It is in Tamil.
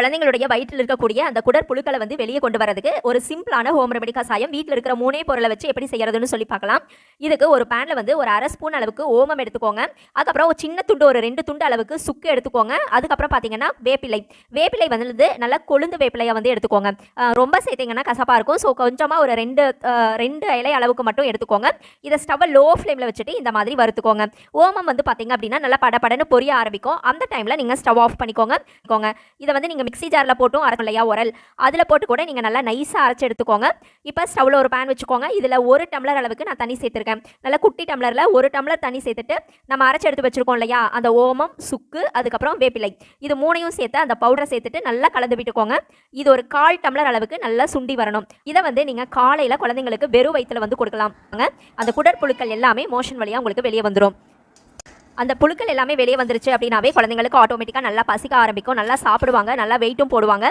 குழந்தைங்களுடைய வயிற்றில் இருக்கக்கூடிய அந்த குடற்புழுக்களை வந்து வெளியே கொண்டு வரதுக்கு ஒரு சிம்பிளான ஹோம் ரெமெடி கசாயம் வீட்டில் இருக்கிற மூணே பொருளை வச்சு எப்படி செய்யறதுன்னு சொல்லி பார்க்கலாம். இதுக்கு ஒரு பேனில் வந்து ஒரு அரை ஸ்பூன் அளவுக்கு ஓமம் எடுத்துக்கோங்க. அதுக்கப்புறம் ஒரு சின்ன துண்டு ஒரு ரெண்டு துண்டு அளவுக்கு சுக்கு எடுத்துக்கோங்க. அதுக்கப்புறம் பார்த்தீங்கன்னா வேப்பிலை. வேப்பிலை வந்து நல்லா கொழுந்து வேப்பிலையை வந்து எடுத்துக்கோங்க. ரொம்ப சேர்த்தீங்கன்னா கசப்பாக இருக்கும். ஸோ கொஞ்சமாக ஒரு ரெண்டு ரெண்டு இலை அளவுக்கு மட்டும் எடுத்துக்கோங்க. இதை ஸ்டவ்வை லோ ஃப்ளேமில் வச்சுட்டு இந்த மாதிரி வறுத்துக்கோங்க. ஓமம் வந்து பார்த்தீங்க அப்படின்னா நல்லா படபடன்னு பொரிய ஆரம்பிக்கும். அந்த டைமில் நீங்கள் ஸ்டவ் ஆஃப் பண்ணிக்கோங்க. இதை வந்து நீங்கள் மிக்ஸி ஜாரில் போட்டும் அரைக்கும் இல்லையா உரல். அதில் போட்டு கூட நீங்கள் நல்லா நைஸாக அரைச்சி எடுத்துக்கோங்க. இப்போ ஸ்டவ்வில் ஒரு பேன் வச்சுக்கோங்க. இதில் ஒரு டம்ளர் அளவுக்கு நான் தண்ணி சேர்த்துருக்கேன். நல்லா குட்டி டம்ளரில் ஒரு டம்ளர் தண்ணி சேர்த்துட்டு நம்ம அரைச்சி எடுத்து வச்சுருக்கோம் இல்லையா? அந்த ஓமம் சுக்கு அதுக்கப்புறம் வேப்பிலை. இது மூணையும் சேர்த்து அந்த பவுடரை சேர்த்துட்டு நல்லா கலந்து விட்டுக்கோங்க. இது ஒரு கால் டம்ளர் அளவுக்கு நல்லா சுண்டி வரணும். இதை வந்து நீங்கள் காலையில் குழந்தைங்களுக்கு வெறும் வயிற்றுல வந்து கொடுக்கலாம். அந்த குடற்புழுக்கள் எல்லாமே மோஷன் வழியாக உங்களுக்கு வெளியே வந்துடும் அந்த புழுக்கள் எல்லாமே வெளியே வந்துருச்சு அப்படின்னாவே குழந்தைங்களுக்கு ஆட்டோமேட்டிக்காக நல்லா பசிக்க ஆரம்பிக்கும். நல்லா சாப்பிடுவாங்க. நல்லா வெயிட்டும் போடுவாங்க.